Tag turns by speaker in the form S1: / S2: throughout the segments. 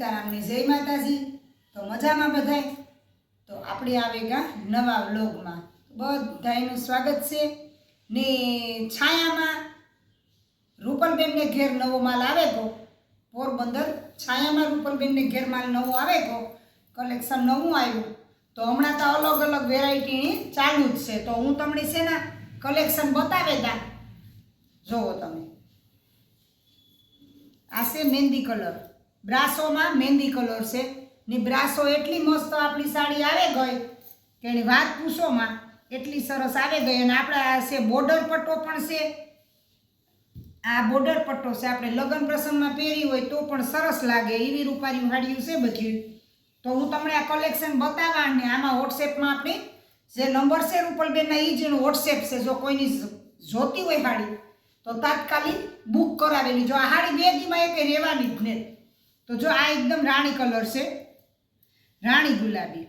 S1: સીતારામની જય માતાજી. તો મજામાં બધાય? તો આપણે આવે ગા નવા વ્લોગમાં. બધાયનું સ્વાગત છે. ને છાયામાં રૂપલબેનને ઘેર નવો માલ આવે તો પોરબંદર છાયામાં રૂપલબેનને ઘેર માલ નવો આવે તો કલેક્શન નવું આવ્યું. તો હમણાં તો અલગ અલગ વેરાયટીની ચાલુ જ છે. તો હું તમને છે ને કલેક્શન બતાવે તા જોવો તમે. આ છે મહેંદી કલર. બ્રાસોમાં મહેંદી કલર છે. ને બ્રાસો એટલી મસ્ત આપણી સાડી આવે ગઈ કે એની વાત પૂછોમાં, એટલી સરસ આવે ગઈ. અને આપણા છે બોર્ડર પટ્ટો પણ છે. આ બોર્ડર પટ્ટો છે, આપણે લગ્ન પ્રસંગમાં પહેરી હોય તો પણ સરસ લાગે. એવી રૂપારી સાડીઓ છે બધી. તો હું તમને આ કલેક્શન બતાવવા અને આમાં વોટ્સએપમાં આપણે જે નંબર છે રૂપલબેનના એ જ એનું વોટ્સએપ છે. જો કોઈની જોતી હોય સાડી તો તાત્કાલિક બુક કરાવેલી. જો આ સાડી બે દીમાં એક રહેવાની જ ને. તો જો આ એકદમ રાણી કલર છે, રાણી ગુલાબી.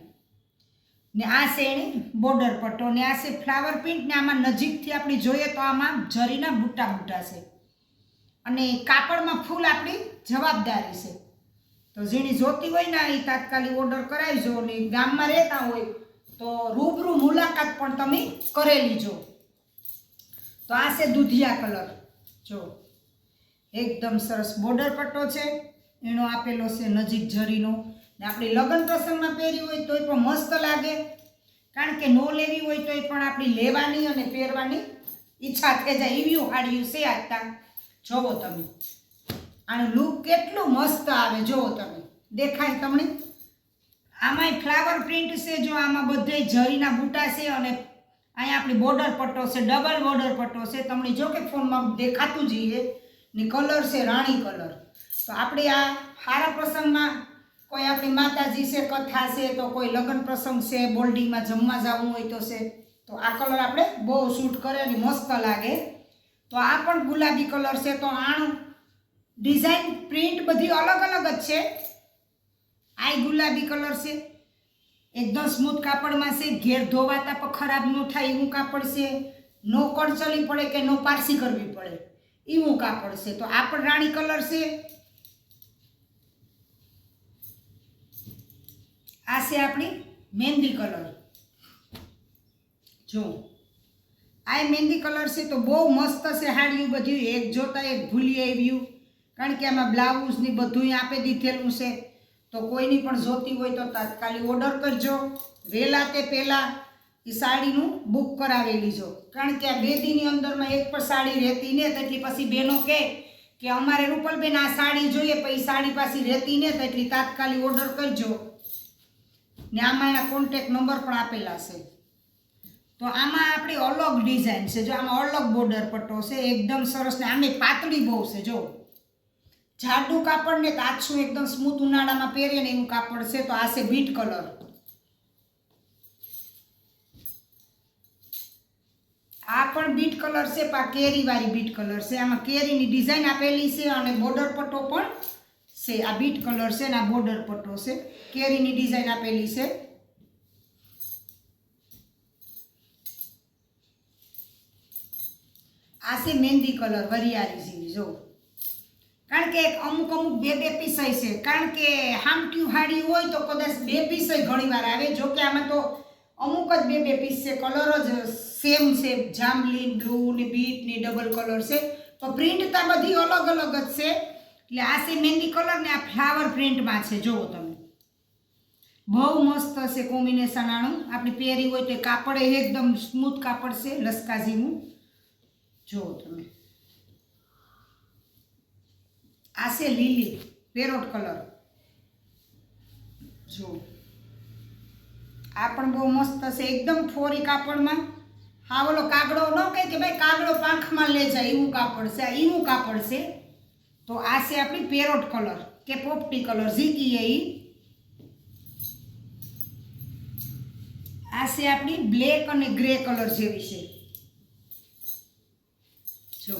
S1: ને આ છે એની બોર્ડર પટ્ટો, ને આ છે ફ્લાવર પ્રિન્ટ ને આમાં નજીકથી આપણે જોઈએ તો આમાં જરીના બુટ્ટા બુટ્ટા છે. અને કાપડમાં ફૂલ આપણી જવાબદારી છે. તો જેની જોતી હોય ને એ તાત્કાલિક ઓર્ડર કરાવજો ને ગામમાં રહેતા હોય તો રૂબરૂ મુલાકાત પણ તમે કરેલી જો. તો આ છે દૂધિયા કલર. જો, એકદમ સરસ બોર્ડર પટ્ટો છે. એનો આપેલો છે નજીક જરીનો ને આપણે લગ્ન પ્રસંગમાં પહેરી હોય તોય પણ મસ્ત લાગે. કારણ કે નો લેવી હોય તોય પણ આપણી લેવાની અને પહેરવાની ઈચ્છા થઈ જાય. એવી હાડીયું છે આજતા જોવો તમે. આનું લુક કેટલું મસ્ત આવે, જોવો તમે. દેખાય તમને? આમાંય ફ્લાવર પ્રિન્ટ છે જો, આમાં બધે જરીના બૂટા છે અને અહીંયા આપણી બોર્ડર પટ્ટો છે ડબલ બોર્ડર પટ્ટો છે. તમને જો કે ફોનમાં દેખાતું જઈએ ને કલર છે રાણી કલર તો આપણે આ સારા પ્રસંગમાં કોઈ આપણી માતાજી છે, કથા છે, તો કોઈ લગ્ન પ્રસંગ છે બોલ્ડિંગમાં જમવા જવું હોય તો છે, તો આ કલર આપણે બહુ શૂટ કરે અને મસ્ત લાગે. તો આ પણ ગુલાબી કલર છે, તો આણું ડિઝાઇન પ્રિન્ટ બધી અલગ અલગ જ છે. આ ગુલાબી કલર છે. એકદમ સ્મૂથ કાપડમાં છે, ઘેર ધોવાતા પણ ખરાબ ન થાય એવું કાપડ છે. નો કડચલી પડે કે નો પારસી કરવી પડે, એવું કાપડ છે. તો આ પણ રાણી કલર છે. આ છે આપણી મહેંદી કલર. જો. આ મહેંદી કલર છે તો બહુ મસ્ત છે હાડિયું બધું. એક જોતા એક ભૂલી આવ્યું. કારણ કે આમાં બ્લાઉઝ ને બધું આપી દીધેલું છે. તો કોઈની પણ જોતી હોય તો તાત્કાલિક ઓર્ડર કરજો. વહેલા તે પહેલાં એ સાડીનું બુક કરાવી લીજો. કારણ કે આ બે દીની અંદરમાં એક પણ સાડી રહેતી ને તેટલી પછી બહેનો કહે કે અમારે રૂપલબેન આ સાડી જોઈએ પછી સાડી પાછી રહેતી ને તો એટલી તાત્કાલિક ઓર્ડર કરજો. ને આમાં એના કોન્ટેક નંબર પણ આપેલા છે. તો આમાં આપણી અલગ ડિઝાઇન છે. જો આમાં અલગ બોર્ડર પટ્ટો છે, એકદમ સરસ ને આમે પાતળી બહુ છે, જો. જાડું કાપડ ને કાચું એકદમ સ્મૂથ ઉનાળામાં પહેરીએ ને એવું કાપડ છે, તો આ છે બીટ કલર. આ પણ બીટ કલર છે પા કેરીવાળી બીટ કલર છે. આમાં કેરીની ડિઝાઇન આપેલી છે અને બોર્ડર પટ્ટો પણ છે, આ બીટ કલર છે ને આ બોર્ડર પટ્ટો છે. કેરીની ડિઝાઇન આપેલી છે. આ છે મહેંદી કલર, વરિયાળી જેવી, જો. કારણ કે અમુક અમુક બે બે પીસાય છે. કારણ કે હામટ્યું હાડી હોય તો કદાચ બે પીસાય ઘણીવાર આવે. જો કે આમાં તો અમુક જ બે બે પીસ છે. કલર જ સેમ છે. જાંબલી બ્લુ ને બીટ ને ડબલ કલર છે. તો પ્રિન્ટ તો બધી અલગ અલગ જ છે. એટલે આ છે મહેંદી કલર ને આ ફ્લાવર પ્રિન્ટમાં છે. જુઓ તમે. બહુ મસ્ત હશે કોમ્બિનેશન આનું. આપણે પહેરી હોય તો કાપડ એકદમ સ્મૂથ કાપડ છે લસકા જેવું જુઓ તમે. આ છે લીલી પેરોટ કલર. જો આ પણ બહુ મસ્ત હશે એકદમ ફોરી કાપડમાં. હા, ઓલો કાગડો ન કહે કે ભાઈ કાગડો પાંખમાં લે જાય એવું કાપડ છે. આ એવું કાપડ છે. તો આ છે આપણી પેરોટ કલર, કે પોપટી કલર, ઝીકી એ આ છે આપણી બ્લેક અને ગ્રે કલર જેવી છે. જો.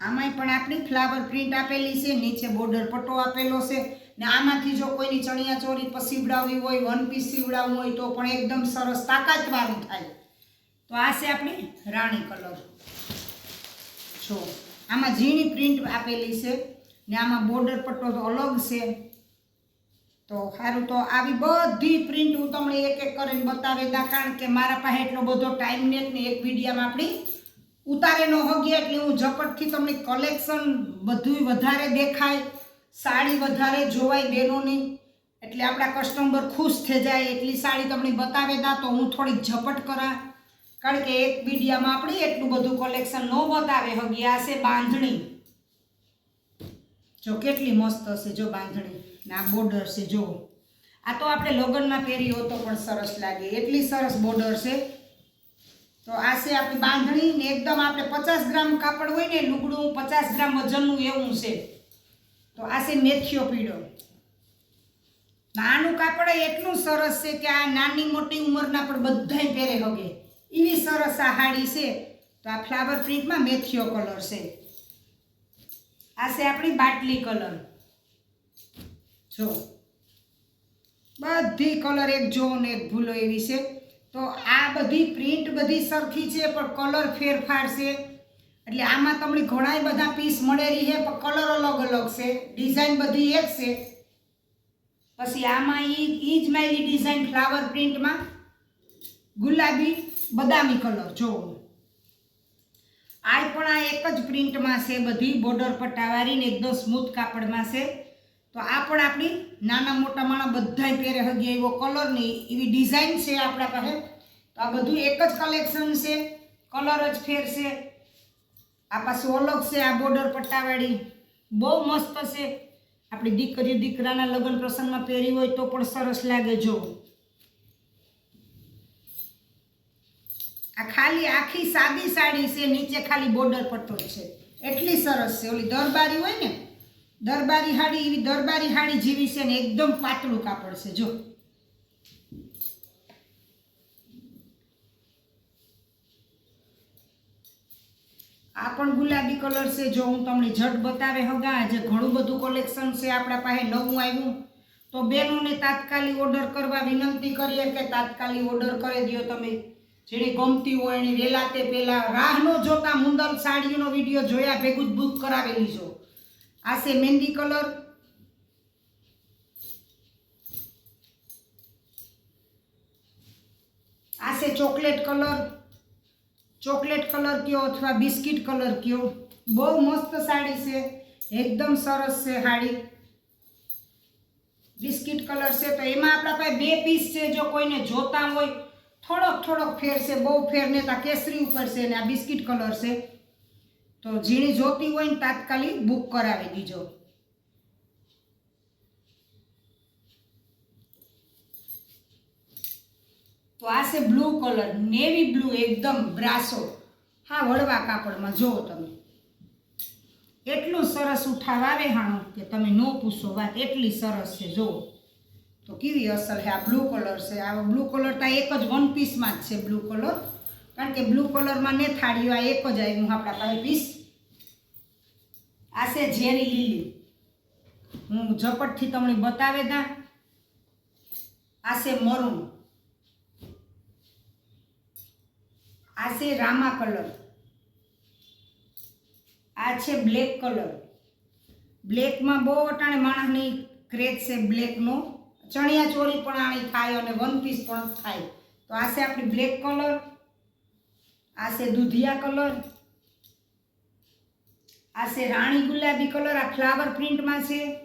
S1: આમાંય પણ આપણી ફ્લાવર પ્રિન્ટ આપેલી છે, નીચે બોર્ડર પટ્ટો આપેલો છે, ને આમાંથી જો કોઈની ચણિયા ચોરી પર સીવડાવવી હોય, વન પીસ સીવડાવવું હોય, તો પણ એકદમ સરસ તાકાતવાળું થાય. તો આ છે આપણી રાણી કલર. જો. આમાં ઝીણી પ્રિન્ટ આપેલી છે ને આમાં બોર્ડર પટ્ટો તો અલગ છે. તો સારું તો આવી બધી પ્રિન્ટ હું તમને એક એક કરીને બતાવી દા કારણ કે મારા પાસે એટલો બધો ટાઈમ નથી ને એક વિડીયામાં આપણી ઉતારે ન હોગી, એટલે હું ઝપટથી તમને કલેક્શન બધું વધારે દેખાય, સાડી વધારે જોવાય બહેનોની એટલે આપણા કસ્ટમર ખુશ થઈ જાય એટલી સાડી તમને બતાવે દા તો હું થોડીક ઝપટ કરા. કારણ કે એક વિડીયામાં આપણે એટલું બધું કલેક્શન ન બતાવે. હગી આ છે બાંધણી. જો કેટલી મસ્ત હશે જો બાંધણી. ના બોર્ડર છે, જો. આ તો આપણે લગ્નમાં પહેરી તો પણ સરસ લાગે. એટલી સરસ બોર્ડર છે. તો આ છે આપણી બાંધણી ને એકદમ આપણે પચાસ ગ્રામ કાપડ હોય ને લુગડું પચાસ ગ્રામ વજનનું એવું છે. તો આ છે મેથીઓ પીળો નાનું કાપડ એટલું સરસ છે કે આ નાની મોટી ઉંમરના પણ બધાય પહેરે હગે. એવી સરસ આ હાડી છે. તો આ ફ્લાવર પ્રિન્ટમાં મેથીઓ કલર છે. આ છે આપણી બાટલી કલર. જો. બધી કલર એક જોવો ને એક ભૂલો એવી છે. તો આ બધી પ્રિન્ટ બધી સરખી છે, પણ કલર ફેરફાર છે. એટલે આમાં તમને ઘણા બધા પીસ મળેલી છે, પણ કલર અલગ અલગ છે. ડિઝાઇન બધી એક છે. પછી આમાં એ જ મારી ડિઝાઇન ફ્લાવર પ્રિન્ટમાં. ગુલાબી બદામી કલર, જો. આ પણ આ એક જ પ્રિન્ટમાં છે, બધી બોર્ડર પટ્ટાવાળી ને એકદમ સ્મૂથ કાપડમાં છે. તો આ પણ આપણી નાના મોટા માણા બધાય પહેરે હગી એવો કલરની એવી ડિઝાઇન છે આપણા પાસે. તો આ બધું એક જ કલેક્શન છે, કલર જ ફેર છે. આ પાછું અલગ છે આ બોર્ડર પટ્ટાવાળી બહુ મસ્ત છે. આપણી દીકરી દીકરાના લગ્ન પ્રસંગમાં પહેરી હોય તો પણ સરસ લાગે, જો. આ ખાલી આખી સાદી સાડી છે, નીચે ખાલી બોર્ડર પટ્ટો છે. એટલી સરસ છે. ઓલી દરબારી હોય ને, દરબારી હાડી, એવી દરબારી હાડી જેવી છે ને, એકદમ પાતળું કાપડ છે. જો. આ પણ ગુલાબી કલર છે. જો હું તમને ઝટ બતાવે હગા, આજે ઘણું બધું કલેક્શન છે આપણા પાસે. નવું આવ્યું. તો બહેનોને તાત્કાલિક ઓર્ડર કરવા વિનંતી કરીએ કે તાત્કાલિક ઓર્ડર કરી દો તમે. જેની ગમતી હોય એની વહેલા તે પહેલાં રાહ ન જોતા મુંદલ સાડીનો વીડિયો જોયા ભેગું જ બુક કરાવેલી છો આ છે મહેંદી કલર. આ છે ચોકલેટ કલર. ચોકલેટ કલર કયો અથવા બિસ્કિટ કલર કયો? બહુ મસ્ત સાડી છે. એકદમ સરસ છે સાડી બિસ્કિટ કલર છે તો એમાં આપણા પાસે બે પીસ છે. જો કોઈને જોતા હોય થોડોક થોડોક ફેર છે, બહુ ફેર ને તા કેસરી ઉપર છે ને આ બિસ્કિટ કલર છે. તો ઝીણી જોતી હોય ને તાત્કાલિક બુક કરાવી દીજો. તો આ છે બ્લુ કલર, નેવી બ્લુ એકદમ બ્રાસો. હા, વળવા કાપડમાં જુઓ તમે. એટલું સરસ ઉઠાવ આવે હાણું કે તમે ન પૂછો વાત, એટલી સરસ છે, જુઓ. તો કેવી અસર છે? આ બ્લુ કલર છે. આ બ્લુ કલર તો એક જ વન પીસમાં જ છે બ્લુ કલર કારણ કે બ્લુ કલરમાં ને થાળીઓ આ એક જ આવ્યું આપણા પાસે પીસ આ છે ઝેરી લીલી. હું ઝપટથી તમને બતાવે દા. આ છે મરૂન આ છે રામા કલર. આ છે બ્લેક કલર. બ્લેકમાં બહુ અટાણે માણસની ક્રેઝ છે બ્લેકનો. ચણિયા ચોરી પણ આની થાય અને વન પીસ પણ થાય તો આ છે આપણી બ્લેક કલર આ છે દૂધિયા કલર આ છે રાણી ગુલાબી કલર આ ફ્લાવર પ્રિન્ટમાં છે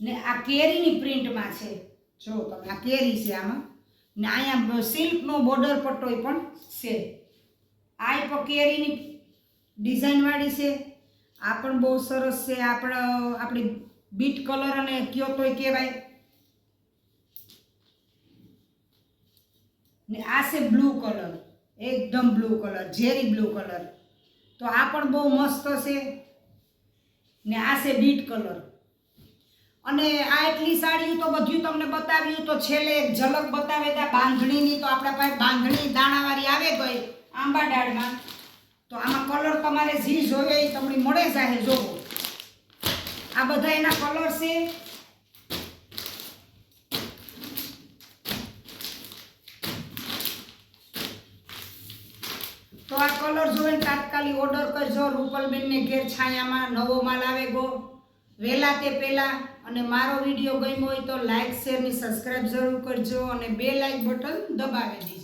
S1: ને આ કેરીની પ્રિન્ટમાં છે. જો તમે આ કેરી છે આમાં. ને અહીંયા સિલ્કનો બોર્ડર પટ્ટો પણ છે. આ પણ કેરીની ડિઝાઇનવાળી છે. આ પણ બહુ સરસ છે. આપણા, આપણી બીટ કલર અને કયો તોય કહેવાય. ને આ છે બ્લુ કલર, એકદમ બ્લુ કલર, ઝેરી બ્લુ કલર. તો આ પણ બહુ મસ્ત છે ને આ છે બીટ કલર. અને આ એટલી સાડીઓ તો બધું તમને બતાવ્યું તો છેલ્લે એક ઝલક બતાવે ત્યાં બાંધણીની તો આપણા પાસે બાંધણી દાણાવાળી આવે ગઈ આંબા ડાળમાં. તો આમાં કલર તમારે જી જોવે એ તમને મળે જાય જોવો. આ બધા એના કલર છે. તો આ કલર જોઈને તાત્કાલિક ઓર્ડર કરજો. રૂપલબેનને ઘેર છાયામાં નવો માલ આવે ગો. વહેલા તે પહેલાં. અને મારો વીડિયો ગમ્યો હોય તો લાઇક શેરની સબસ્ક્રાઈબ જરૂર કરજો. અને બે લાઇક બટન દબાવી દેજો